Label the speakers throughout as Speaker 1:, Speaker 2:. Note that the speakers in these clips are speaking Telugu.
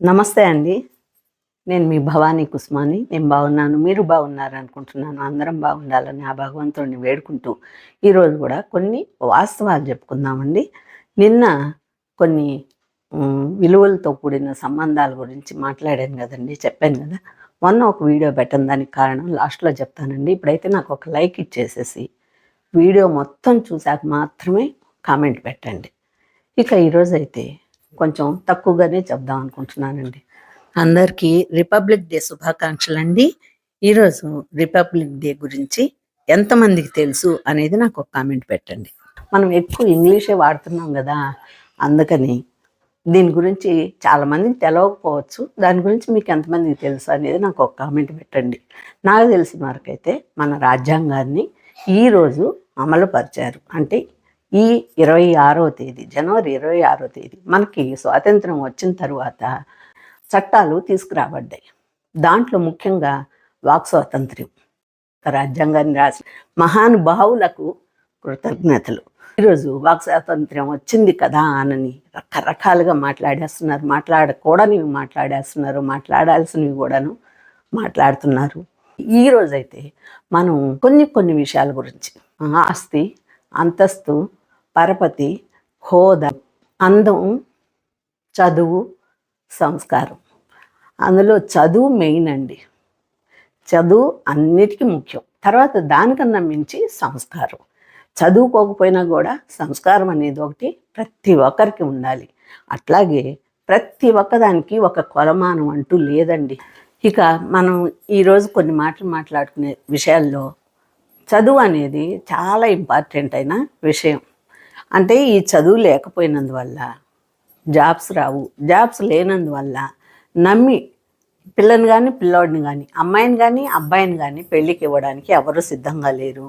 Speaker 1: నమస్తే అండి. నేను మీ భవానీ కుస్మాని. నేను బాగున్నాను. మీరు బాగున్నారు అనుకుంటున్నాను. అందరం బాగుండాలని ఆ భగవంతుడిని వేడుకుంటూ ఈరోజు కూడా కొన్ని వాస్తవాలు చెప్పుకుందామండి. నిన్న కొన్ని విలువలతో కూడిన సంబంధాల గురించి మాట్లాడాను కదండి. చెప్పాను కదా. మొన్న ఒక వీడియో పెట్టను దానికి కారణం లాస్ట్లో చెప్తానండి. ఇప్పుడైతే నాకు ఒక లైక్ ఇచ్చేసేసి వీడియో మొత్తం చూశాక మాత్రమే కామెంట్ పెట్టండి. ఇక ఈరోజైతే కొంచెం తక్కువగానే చెప్దాం అనుకుంటున్నానండి. అందరికీ రిపబ్లిక్ డే శుభాకాంక్షలు అండి ఈరోజు రిపబ్లిక్ డే గురించి ఎంతమందికి తెలుసు అనేది నాకు ఒక కామెంట్ పెట్టండి. మనం ఎక్కువ ఇంగ్లీషే వాడుతున్నాం కదా అందుకని దీని గురించి చాలామందికి తెలవకపోవచ్చు. దాని గురించి మీకు ఎంతమందికి తెలుసు అనేది నాకు ఒక కామెంట్ పెట్టండి. నాకు తెలిసిన వరకైతే మన రాజ్యాంగాన్ని ఈరోజు అమలుపరిచారు. అంటే ఈ ఇరవై ఆరో తేదీ జనవరి ఇరవై ఆరో తేదీ మనకి స్వాతంత్రం వచ్చిన తర్వాత చట్టాలు తీసుకురాబడ్డాయి. దాంట్లో ముఖ్యంగా వాక్ స్వాతంత్ర్యం రాజ్యాంగాన్ని రాసి మహానుభావులకు కృతజ్ఞతలు. ఈరోజు వాక్ స్వాతంత్ర్యం వచ్చింది కదా అనని రకరకాలుగా మాట్లాడేస్తున్నారు మాట్లాడకూడనివి మాట్లాడేస్తున్నారు మాట్లాడాల్సినవి కూడాను మాట్లాడుతున్నారు. ఈ రోజైతే మనం కొన్ని కొన్ని విషయాల గురించి ఆస్తి అంతస్తు పరపతి హోదా అందం చదువు సంస్కారం. అందులో చదువు మెయిన్ అండి. చదువు అన్నిటికీ ముఖ్యం. తర్వాత దానికన్నా మించి సంస్కారం. చదువుకోకపోయినా కూడా సంస్కారం అనేది ఒకటి ప్రతి ఒక్కరికి ఉండాలి. అట్లాగే ప్రతి ఒక్కదానికి ఒక కొలమానం అంటూ లేదండి. ఇక మనం ఈరోజు కొన్ని మాటలు మాట్లాడుకునే విషయాల్లో చదువు అనేది చాలా ఇంపార్టెంట్ అయిన విషయం. అంటే ఈ చదువు లేకపోయినందువల్ల జాబ్స్ రావు. జాబ్స్ లేనందువల్ల నమ్మి పిల్లని కానీ పిల్లోడిని కానీ అమ్మాయిని కానీ అబ్బాయిని కానీ పెళ్ళికి ఇవ్వడానికి ఎవరు సిద్ధంగా లేరు.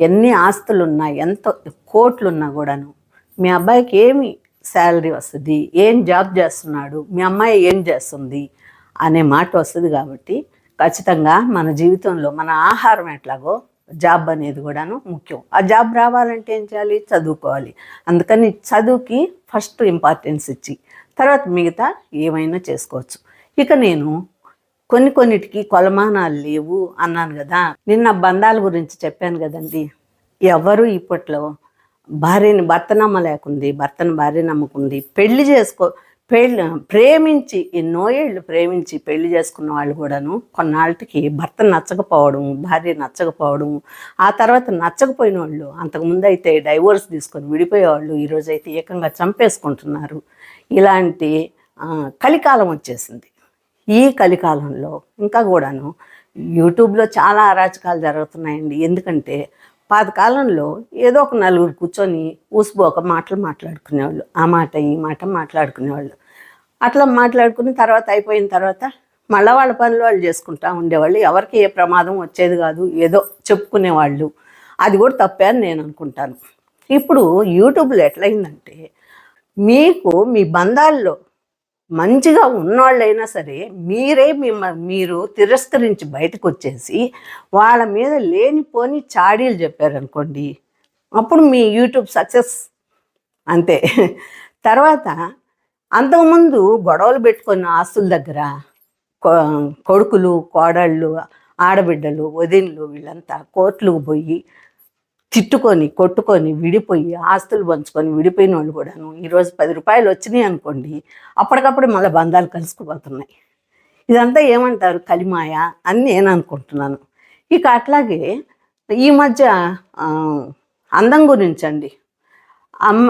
Speaker 1: ఎన్ని ఆస్తులు ఉన్నా ఎంత కోట్లు ఉన్నా కూడాను మీ అబ్బాయికి ఏమి శాలరీ వస్తుంది ఏం జాబ్ చేస్తున్నాడు మీ అమ్మాయి ఏం చేస్తుంది అనే మాట వస్తుంది కాబట్టి ఖచ్చితంగా మన జీవితంలో మన ఆహారం ఎట్లాగో జాబ్ అనేది కూడాను ముఖ్యం. ఆ జాబ్ రావాలంటే ఏం చేయాలి? చదువుకోవాలి. అందుకని చదువుకి ఫస్ట్ ఇంపార్టెన్స్ ఇచ్చి తర్వాత మిగతా ఏమైనా చేసుకోవచ్చు. ఇక నేను కొన్ని కొన్నిటికి కొలమానాలు లేవు అన్నాను కదా. నిన్న బంధాల గురించి చెప్పాను కదండి. ఎవరు ఇప్పట్లో భార్యని భర్త నమ్మలేకుంది భర్తను భార్య నమ్ముకుంది పెళ్ళి చేసుకో పెళ్ళి ప్రేమించి ఎన్నో ఏళ్ళు ప్రేమించి పెళ్ళి చేసుకున్న వాళ్ళు కూడాను కొన్నాళ్ళకి భర్త నచ్చకపోవడం భార్య నచ్చకపోవడం ఆ తర్వాత నచ్చకపోయిన వాళ్ళు అంతకుముందు అయితే డైవోర్స్ తీసుకొని విడిపోయేవాళ్ళు ఈరోజు అయితే ఏకంగా చంపేసుకుంటున్నారు. ఇలాంటి కలికాలం వచ్చేసింది. ఈ కలికాలంలో ఇంకా కూడాను యూట్యూబ్లో చాలా అరాచకాలు జరుగుతున్నాయండి. ఎందుకంటే పాతకాలంలో ఏదో ఒక నలుగురు కూర్చొని ఊసిపోక మాటలు మాట్లాడుకునేవాళ్ళు. ఆ మాట ఈ మాట మాట్లాడుకునేవాళ్ళు. అట్లా మాట్లాడుకుని తర్వాత అయిపోయిన తర్వాత మళ్ళీ వాళ్ళ పనులు వాళ్ళు చేసుకుంటా ఉండేవాళ్ళు. ఎవరికి ఏ ప్రమాదం వచ్చేది కాదు ఏదో చెప్పుకునేవాళ్ళు. అది కూడా తప్పే అని నేను అనుకుంటాను. ఇప్పుడు యూట్యూబ్లో ఎట్లయిందంటే మీకు మీ బంధాల్లో మంచిగా ఉన్నవాళ్ళైనా సరే మీరే మిమ్మ మీరు తిరస్కరించి బయటకు వచ్చేసి వాళ్ళ మీద లేనిపోని చాడీలు చెప్పారనుకోండి అప్పుడు మీ యూట్యూబ్ సక్సెస్ అంతే. తర్వాత అంతకుముందు గొడవలు పెట్టుకున్న ఆస్తుల దగ్గర కొ- కొడుకులు కోడళ్ళు ఆడబిడ్డలు వదిన్లు వీళ్ళంతా కోర్టులకు పోయి తిట్టుకొని కొట్టుకొని విడిపోయి ఆస్తులు పంచుకొని విడిపోయిన వాళ్ళు కూడాను ఈరోజు పది రూపాయలు వచ్చినాయి అనుకోండి అప్పటికప్పుడు మళ్ళీ బంధాలు కలిసిపోతున్నాయి ఇదంతా ఏమంటారు? కలిమాయ అని నేను అనుకుంటున్నాను. ఇక అట్లాగే ఈ మధ్య అందం గురించి అండి అమ్మ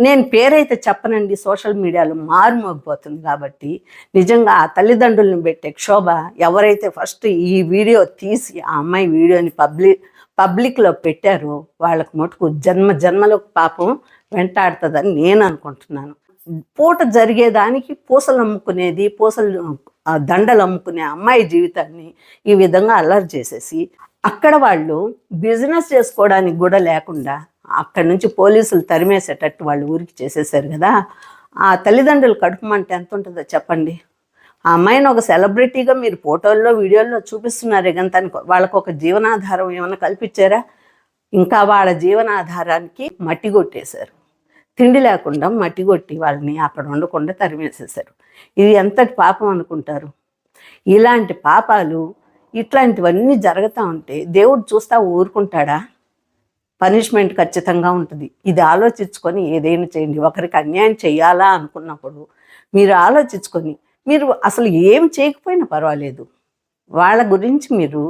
Speaker 1: నేను పేరైతే చెప్పనండి సోషల్ మీడియాలో మారుమోగిపోతుంది కాబట్టి నిజంగా ఆ తల్లిదండ్రులను పెట్టే క్షోభ ఎవరైతే ఫస్ట్ ఈ వీడియో తీసి ఆ అమ్మాయి వీడియోని పబ్లిక్ పబ్లిక్లో పెట్టారు వాళ్ళకు మటుకు జన్మ జన్మలో పాపం వెంటాడుతుందని నేను అనుకుంటున్నాను. పూట జరిగేదానికి పూసలు అమ్ముకునేది పూసలు దండలు అమ్ముకునే అమ్మాయి జీవితాన్ని ఈ విధంగా అల్లరి చేసేసి అక్కడ వాళ్ళు బిజినెస్ చేసుకోవడానికి కూడా లేకుండా అక్కడి నుంచి పోలీసులు తరిమేసేటట్టు వాళ్ళు ఊరికి చేసేసారు కదా. ఆ తల్లిదండ్రులు కడుపు మంట ఎంత ఉంటుందో చెప్పండి. ఆ అమ్మాయిని ఒక సెలబ్రిటీగా మీరు ఫోటోల్లో వీడియోల్లో చూపిస్తున్నారే. కానీ తనకు వాళ్ళకు ఒక జీవనాధారం ఏమైనా కల్పించారా? ఇంకా వాళ్ళ జీవనాధారానికి మట్టి కొట్టేశారు. తిండి లేకుండా మట్టి కొట్టి వాళ్ళని అక్కడ ఉండకుండా తరిమేసేశారు. ఇది ఎంతటి పాపం అనుకుంటారు? ఇలాంటి పాపాలు ఇట్లాంటివన్నీ జరుగుతూ ఉంటే దేవుడు చూస్తా ఊరుకుంటాడా? పనిష్మెంట్ ఖచ్చితంగా ఉంటుంది. ఇది ఆలోచించుకొని ఏదైనా చేయండి. ఒకరికి అన్యాయం చేయాలా అనుకున్నప్పుడు మీరు ఆలోచించుకొని మీరు అసలు ఏం చేయకపోయినా పర్వాలేదు. వాళ్ళ గురించి మీరు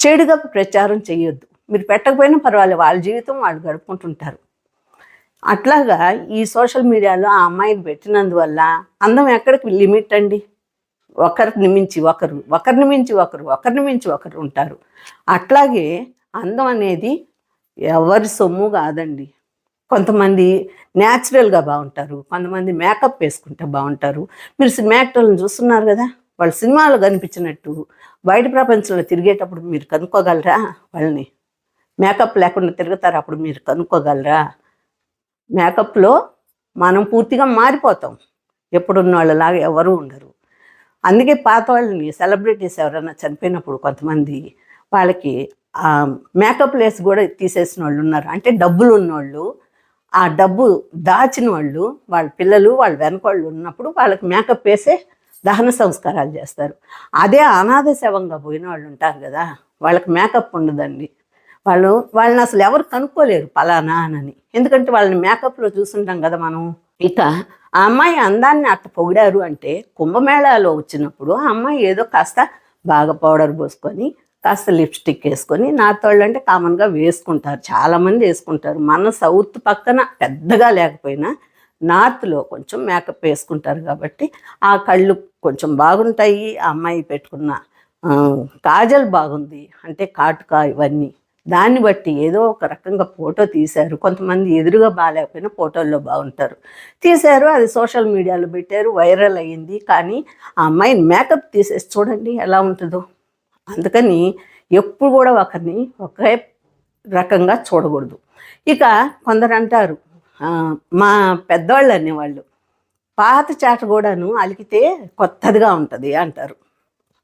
Speaker 1: చెడుగా ప్రచారం చేయొద్దు. మీరు పెట్టకపోయినా పర్వాలేదు. వాళ్ళ జీవితం వాళ్ళు గడుపుకుంటుంటారు. అట్లాగా ఈ సోషల్ మీడియాలో ఆ అమ్మాయిని పెట్టినందువల్ల అందం ఎక్కడికి లిమిట్ అండి ఒకరిని మించి ఒకరు ఒకరిని మించి ఒకరు ఒకరిని మించి ఒకరు ఉంటారు. అట్లాగే అందం అనేది ఎవరి సొమ్ము కాదండి. కొంతమంది న్యాచురల్గా బాగుంటారు కొంతమంది మేకప్ వేసుకుంటే బాగుంటారు. మీరు సినిమా యాక్టర్లను చూస్తున్నారు కదా వాళ్ళు సినిమాలో కనిపించినట్టు బయట ప్రపంచంలో తిరిగేటప్పుడు మీరు కనుక్కోగలరా వాళ్ళని? మేకప్ లేకుండా తిరుగుతారు అప్పుడు మీరు కనుక్కోగలరా? మేకప్లో మనం పూర్తిగా మారిపోతాం. ఎప్పుడున్న వాళ్ళలాగా ఎవరు ఉండరు. అందుకే పాత వాళ్ళని సెలబ్రిటీస్ ఎవరైనా చనిపోయినప్పుడు కొంతమంది వాళ్ళకి మేకప్ లేస్ కూడా తీసేసిన వాళ్ళు ఉన్నారు. అంటే డబ్బులు ఉన్నోళ్ళు ఆ డబ్బు దాచిన వాళ్ళు వాళ్ళ పిల్లలు వాళ్ళ వెనకాళ్ళు ఉన్నప్పుడు వాళ్ళకి మేకప్ వేసే దహన సంస్కారాలు చేస్తారు. అదే అనాథ శవంగా పోయిన వాళ్ళు ఉంటారు కదా వాళ్ళకి మేకప్ ఉండదండి. వాళ్ళు వాళ్ళని అసలు ఎవరు కనుక్కోలేరు పలానా అని ఎందుకంటే వాళ్ళని మేకప్లో చూస్తుంటాం కదా మనం. ఇక ఆ అమ్మాయి అందాన్ని అట్ట పొగిడారు అంటే కుంభమేళాలో వచ్చినప్పుడు ఆ అమ్మాయి ఏదో కాస్త బాగా పౌడర్ పోసుకొని కాస్త లిప్స్టిక్ వేసుకొని నాతోళ్ళు అంటే కామన్గా వేసుకుంటారు. చాలామంది వేసుకుంటారు. మన సౌత్ పక్కన పెద్దగా లేకపోయినా నార్త్లో కొంచెం మేకప్ వేసుకుంటారు కాబట్టి ఆ కళ్ళు కొంచెం బాగుంటాయి. ఆ అమ్మాయి పెట్టుకున్న కాజల్ బాగుంది. అంటే కాటుక ఇవన్నీ. దాన్ని బట్టి ఏదో ఒక రకంగా ఫోటో తీశారు. కొంతమంది ఎదురుగా బాగాలేకపోయినా ఫోటోల్లో బాగుంటారు. తీశారు. అది సోషల్ మీడియాలో పెట్టారు. వైరల్ అయ్యింది. కానీ ఆ అమ్మాయిని మేకప్ తీసేసి చూడండి ఎలా ఉంటుందో. అందుకని ఎప్పుడు కూడా ఒకరిని ఒకే రకంగా చూడకూడదు. ఇక కొందరు అంటారు మా పెద్దవాళ్ళు అనేవాళ్ళు పాత చాట కూడాను అలికితే కొత్తదిగా ఉంటుంది అంటారు.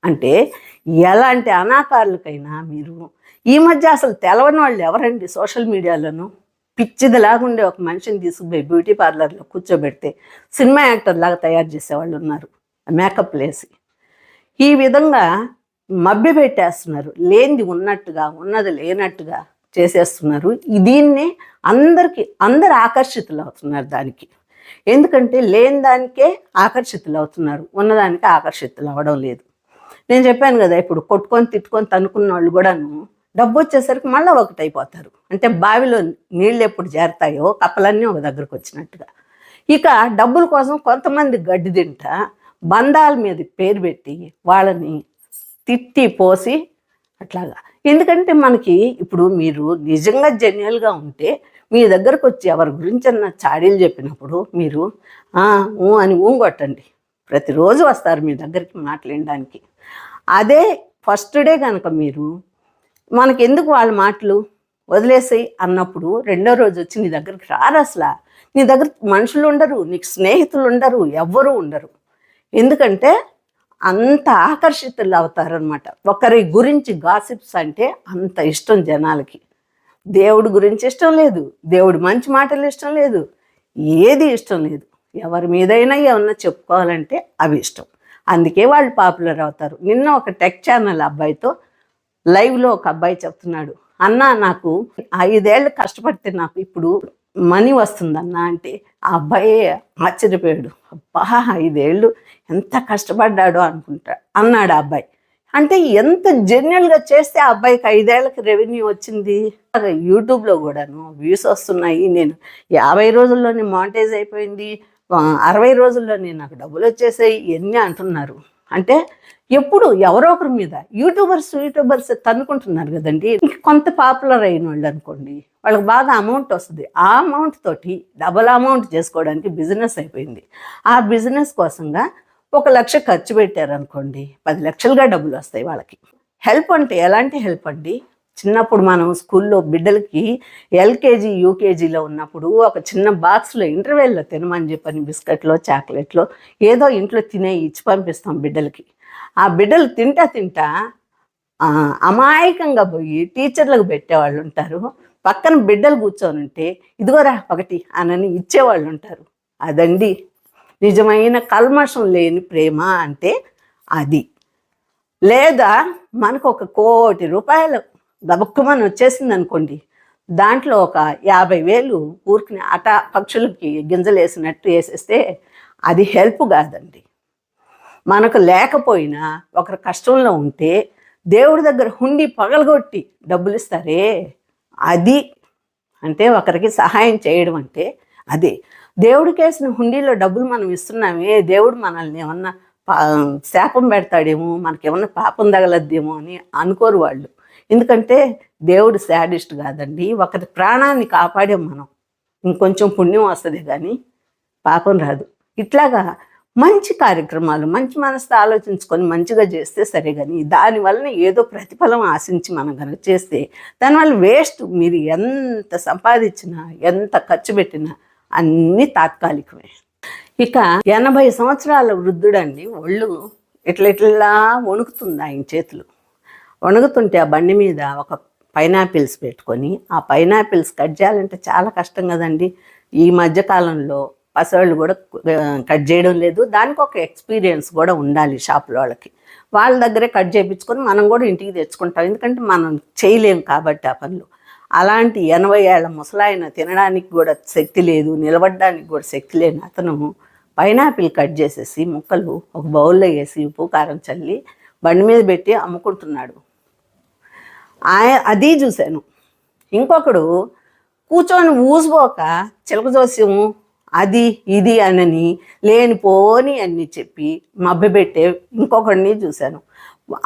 Speaker 1: అంటే ఎలాంటి అనాకారులకైనా మీరు ఈ మధ్య అసలు తెలవని వాళ్ళు ఎవరండి సోషల్ మీడియాలోను? పిచ్చిదిలాగుండే ఒక మనిషిని తీసుకుపోయి బ్యూటీ పార్లర్లో కూర్చోబెడితే సినిమా యాక్టర్ లాగా తయారు చేసేవాళ్ళు ఉన్నారు మేకప్ లేసి. ఈ విధంగా మభ్య పెట్టేస్తున్నారు. లేనిది ఉన్నట్టుగా ఉన్నది లేనట్టుగా చేసేస్తున్నారు. దీన్నే అందరికీ అందరు ఆకర్షితులు అవుతున్నారు దానికి. ఎందుకంటే లేని దానికే ఆకర్షితులు అవుతున్నారు ఉన్నదానికి ఆకర్షితులు అవ్వడం లేదు. నేను చెప్పాను కదా ఇప్పుడు కొట్టుకొని తిట్టుకొని తనుకున్న వాళ్ళు కూడాను డబ్బు వచ్చేసరికి మళ్ళీ ఒకటి అయిపోతారు అంటే బావిలో నీళ్ళు ఎప్పుడు చేరతాయో కప్పలన్నీ ఒక దగ్గరకు వచ్చినట్టుగా. ఇక డబ్బుల కోసం కొంతమంది గడ్డి తింటా బంధాల మీద పేరు పెట్టి వాళ్ళని తిట్టి పోసి అట్లాగా. ఎందుకంటే మనకి ఇప్పుడు మీరు నిజంగా జెన్యువల్గా ఉంటే మీ దగ్గరకు వచ్చి ఎవరి గురించి అన్న చాడీలు చెప్పినప్పుడు మీరు ఊ అని ఊంగొట్టండి కొట్టండి. ప్రతిరోజు వస్తారు మీ దగ్గరికి మాట్లాడడానికి అదే ఫస్ట్ డే కనుక మీరు మనకి ఎందుకు వాళ్ళ మాటలు? వదిలేసాయి అన్నప్పుడు రెండో రోజు వచ్చి నీ దగ్గరికి రారు అసలు. నీ దగ్గర మనుషులు ఉండరు నీకు స్నేహితులు ఉండరు ఎవ్వరూ ఉండరు. ఎందుకంటే అంత ఆకర్షితులు అవుతారనమాట ఒకరి గురించి గాసిప్స్ అంటే అంత ఇష్టం జనాలకి. దేవుడి గురించి ఇష్టం లేదు దేవుడు మంచి మాటలు ఇష్టం లేదు ఏది ఇష్టం లేదు. ఎవరి మీదైనా ఏమన్నా చెప్పుకోవాలంటే అవి ఇష్టం. అందుకే వాళ్ళు పాపులర్ అవుతారు. నిన్న ఒక టెక్ ఛానల్ అబ్బాయితో లైవ్లో ఒక అబ్బాయి చెప్తున్నాడు అన్న నాకు ఐదేళ్ళు కష్టపడితే నాకు ఇప్పుడు మనీ వస్తుందన్న అంటే ఆ అబ్బాయి ఆశ్చర్యపోయాడు. అబ్బా ఐదేళ్ళు ఎంత కష్టపడ్డాడో అనుకుంటా అన్నాడు ఆ అబ్బాయి. అంటే ఎంత జెన్యున్గా చేస్తే ఆ అబ్బాయికి ఐదేళ్ళకి రెవెన్యూ వచ్చింది? యూట్యూబ్లో కూడాను వ్యూస్ వస్తున్నాయి. నేను యాభై రోజుల్లోనే మానిటైజ్ అయిపోయింది. అరవై రోజుల్లోనే నాకు డబ్బులు వచ్చేసాయి. ఇవన్నీ అంటున్నారు? అంటే ఎప్పుడు ఎవరో ఒకరి మీద. యూట్యూబర్స్ యూట్యూబర్స్ తన్నుకుంటున్నారు కదండి. కొంత పాపులర్ అయిన వాళ్ళు అనుకోండి వాళ్ళకి బాగా అమౌంట్ వస్తుంది. ఆ అమౌంట్ తోటి డబల్ అమౌంట్ చేసుకోవడానికి బిజినెస్ అయిపోయింది. ఆ బిజినెస్ కోసంగా ఒక లక్ష ఖర్చు పెట్టారనుకోండి పది లక్షలుగా డబ్బులు వస్తాయి వాళ్ళకి. హెల్ప్ అంటే ఎలాంటి హెల్ప్ అండి? చిన్నప్పుడు మనం స్కూల్లో బిడ్డలకి ఎల్కేజీ యూకేజీలో ఉన్నప్పుడు ఒక చిన్న బాక్స్లో ఇంటర్వెల్లో తినమని చెప్పని బిస్కెట్లో చాక్లెట్లో ఏదో ఇంట్లో తినే ఇచ్చి పంపిస్తాం బిడ్డలకి. ఆ బిడ్డలు తింటా తింటా అమాయకంగా పోయి టీచర్లకు పెట్టేవాళ్ళు ఉంటారు. పక్కన బిడ్డలు కూర్చొని ఉంటే ఇదిగోరా ఒకటి అనని ఇచ్చేవాళ్ళు ఉంటారు. అదండి నిజమైన కల్మషం లేని ప్రేమ అంటే అది. లేదా మనకు ఒక కోటి రూపాయలు గబక్కుమని వచ్చేసింది అనుకోండి దాంట్లో ఒక యాభై వేలు ఊరికి అట పక్షులకి గింజలు వేసినట్టు వేసేస్తే అది హెల్ప్ కాదండి. మనకు లేకపోయినా ఒకరు కష్టంలో ఉంటే దేవుడి దగ్గర హుండి పగలగొట్టి డబ్బులు ఇస్తారే అది అంటే ఒకరికి సహాయం చేయడం అంటే అదే. దేవుడికి వేసిన హుండీలో డబ్బులు మనం ఇస్తున్నామే దేవుడు మనల్ని ఏమన్నా పా- శాపం పెడతాడేమో మనకేమన్నా పాపం తగలద్దేమో అని అనుకోరు వాళ్ళు. ఎందుకంటే దేవుడు శాడిస్ట్ కాదండి. ఒకరి ప్రాణాన్ని కాపాడాం మనం. ఇంకొంచెం పుణ్యం వస్తుంది కానీ పాపం రాదు. ఇట్లాగా మంచి కార్యక్రమాలు మంచి మనసుతో ఆలోచించుకొని మంచిగా చేస్తే సరే కానీ దానివల్ల ఏదో ప్రతిఫలం ఆశించి మనం కనుక చేస్తే దానివల్ల వేస్ట్ మీరు ఎంత సంపాదించినా ఎంత ఖర్చు పెట్టినా అన్నీ తాత్కాలికమే. ఇక ఎనభై సంవత్సరాల వృద్ధుడండి ఒళ్ళు ఇట్లా ఇట్లా వణుకుతుంది ఆయన చేతులు. వణుకుతుంటే ఆ బండి మీద ఒక పైనాపిల్స్ పెట్టుకొని ఆ పైనాపిల్స్ కట్ చేయాలంటే చాలా కష్టం కదండి. ఈ మధ్యకాలంలో పసవాళ్ళు కూడా కట్ చేయడం లేదు. దానికి ఒక ఎక్స్పీరియన్స్ కూడా ఉండాలి షాపుల వాళ్ళకి. వాళ్ళ దగ్గరే కట్ చేయించుకొని మనం కూడా ఇంటికి తెచ్చుకుంటాం. ఎందుకంటే మనం చేయలేం కాబట్టి ఆ పనులు. అలాంటి ఎనభై ఏళ్ళ ముసలాయన తినడానికి కూడా శక్తి లేదు నిలబడడానికి కూడా శక్తి లేని అతను పైనాపిల్ కట్ చేసేసి ముక్కలు ఒక బౌల్లో వేసి ఉప్పు కారం చల్లి బండి మీద పెట్టి అమ్ముకుంటున్నాడు. ఆయ అది చూశాను. ఇంకొకడు కూర్చొని ఊసిపోక చిలక జోస్యము అది ఇది అనని లేనిపోని అన్ని చెప్పి మభ్యపెట్టే ఇంకొకడిని చూశాను.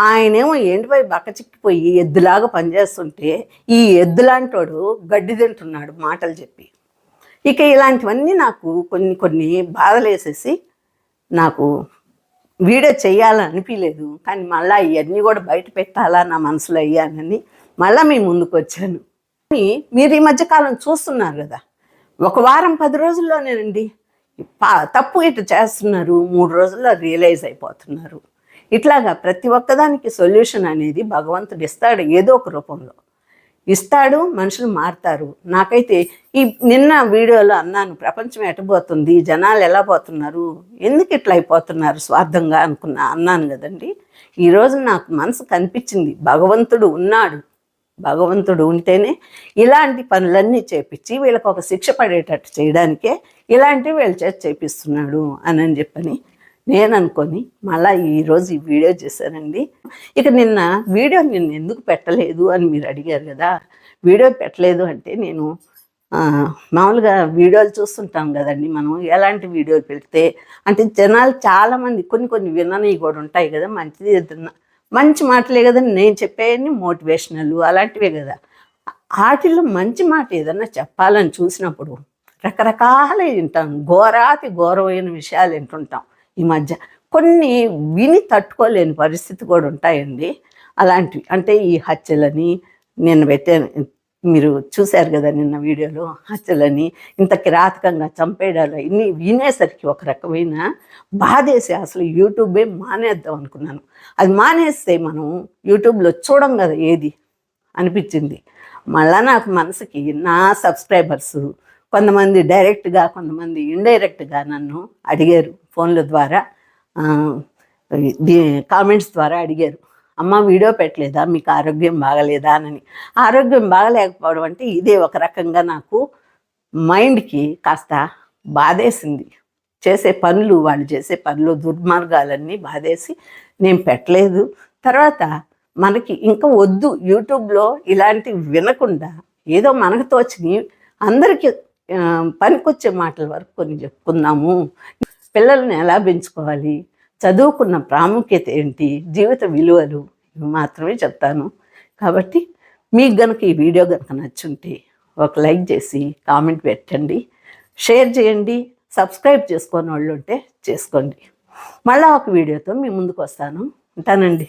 Speaker 1: ఆయనేమో ఏంటిపై బక్క చిక్కిపోయి ఎద్దులాగా పనిచేస్తుంటే ఈ ఎద్దులాంటోడు గడ్డి తింటున్నాడు మాటలు చెప్పి. ఇక ఇలాంటివన్నీ నాకు కొన్ని కొన్ని బాధలేసేసి నాకు వీడియో చేయాలనిపించలేదు కానీ మళ్ళీ ఇవన్నీ కూడా బయట పెట్టాలా నా మనసులో అయ్యానని మళ్ళీ మీ ముందుకు వచ్చాను. కానీ మీరు ఈ మధ్యకాలం చూస్తున్నారు కదా ఒక వారం పది రోజుల్లోనేనండి. పా- తప్పు ఇటు చేస్తున్నారు మూడు రోజుల్లో రియలైజ్ అయిపోతున్నారు. ఇట్లాగా ప్రతి ఒక్కదానికి సొల్యూషన్ అనేది భగవంతుడు ఇస్తాడు ఏదో ఒక రూపంలో. ఇస్తాడు మనుషులు మారుతారు. నాకైతే ఈ నిన్న వీడియోలో అన్నాను ప్రపంచం ఎటబోతుంది జనాలు ఎలా పోతున్నారు? ఎందుకు ఇట్లా అయిపోతున్నారు? స్వార్థంగా అనుకున్నా అన్నాను కదండి. ఈరోజు నాకు మనసు కనిపించింది భగవంతుడు ఉన్నాడు. భగవంతుడు ఉంటేనే ఇలాంటి పనులన్నీ చేపించి వీళ్ళకి ఒక శిక్ష పడేటట్టు చేయడానికే ఇలాంటివి వీళ్ళ చేత చేపిస్తున్నాడు అని అని చెప్పని నేను అనుకొని మళ్ళీ ఈరోజు ఈ వీడియో చేశానండి. ఇక నిన్న వీడియో నిన్న ఎందుకు పెట్టలేదు అని మీరు అడిగారు కదా వీడియో పెట్టలేదు అంటే నేను మామూలుగా వీడియోలు చూస్తుంటాం కదండి మనం ఎలాంటి వీడియోలు పెడితే అంటే జనాలు చాలామంది కొన్ని కొన్ని విననవి కూడా ఉంటాయి కదా మంచిది మంచి మాటలే కదండి నేను చెప్పేవన్నీ మోటివేషనల్ అలాంటివే కదా. వాటిల్లో మంచి మాట ఏదన్నా చెప్పాలని చూసినప్పుడు రకరకాల వింటాం ఘోరాతి ఘోరమైన విషయాలు వింటుంటాం. ఈ మధ్య. కొన్ని విని తట్టుకోలేని పరిస్థితి కూడా ఉంటాయండి. అలాంటివి. అంటే ఈ హత్యలని నిన్న పెట్టాను మీరు చూశారు కదా నిన్న వీడియోలో హత్యలని ఇంత కిరాతకంగా చంపేయడాలు ఇన్ని వినేసరికి ఒక రకమైన బాధేసి. అసలు యూట్యూబే మానేద్దాం అనుకున్నాను. అది మానేస్తే మనం యూట్యూబ్లో చూడం కదా ఏది అనిపించింది. మళ్ళా నాకు మనసుకి నా సబ్స్క్రైబర్సు కొంతమంది డైరెక్ట్గా కొంతమంది ఇండైరెక్ట్గా నన్ను అడిగారు ఫోన్ల ద్వారా. కామెంట్స్ ద్వారా అడిగారు. అమ్మ వీడియో పెట్టలేదా? మీకు ఆరోగ్యం బాగలేదా? అని ఆరోగ్యం బాగలేకపోవడం అంటే ఇదే ఒక రకంగా నాకు మైండ్కి కాస్త బాధేసింది. చేసే పనులు వాళ్ళు చేసే పనులు దుర్మార్గాలన్నీ బాధేసి నేను పెట్టలేదు. తర్వాత మనకి ఇంకా వద్దు. యూట్యూబ్లో ఇలాంటివి వినకుండా ఏదో మనకు తోచిని అందరికీ పనికొచ్చే మాటల వరకు కొన్ని చెప్పుకుందాము. పిల్లల్ని ఎలా పెంచుకోవాలి? చదువుకున్న ప్రాముఖ్యత ఏంటి? జీవిత విలువలు ఇవి మాత్రమే చెప్తాను. కాబట్టి మీకు గనుక ఈ వీడియో కనుక నచ్చుంటే ఒక లైక్ చేసి కామెంట్ పెట్టండి. షేర్ చేయండి. సబ్స్క్రైబ్ చేసుకోని వాళ్ళు ఉంటే చేసుకోండి. మళ్ళీ ఒక వీడియోతో మీ ముందుకు వస్తాను. ఉంటానండి.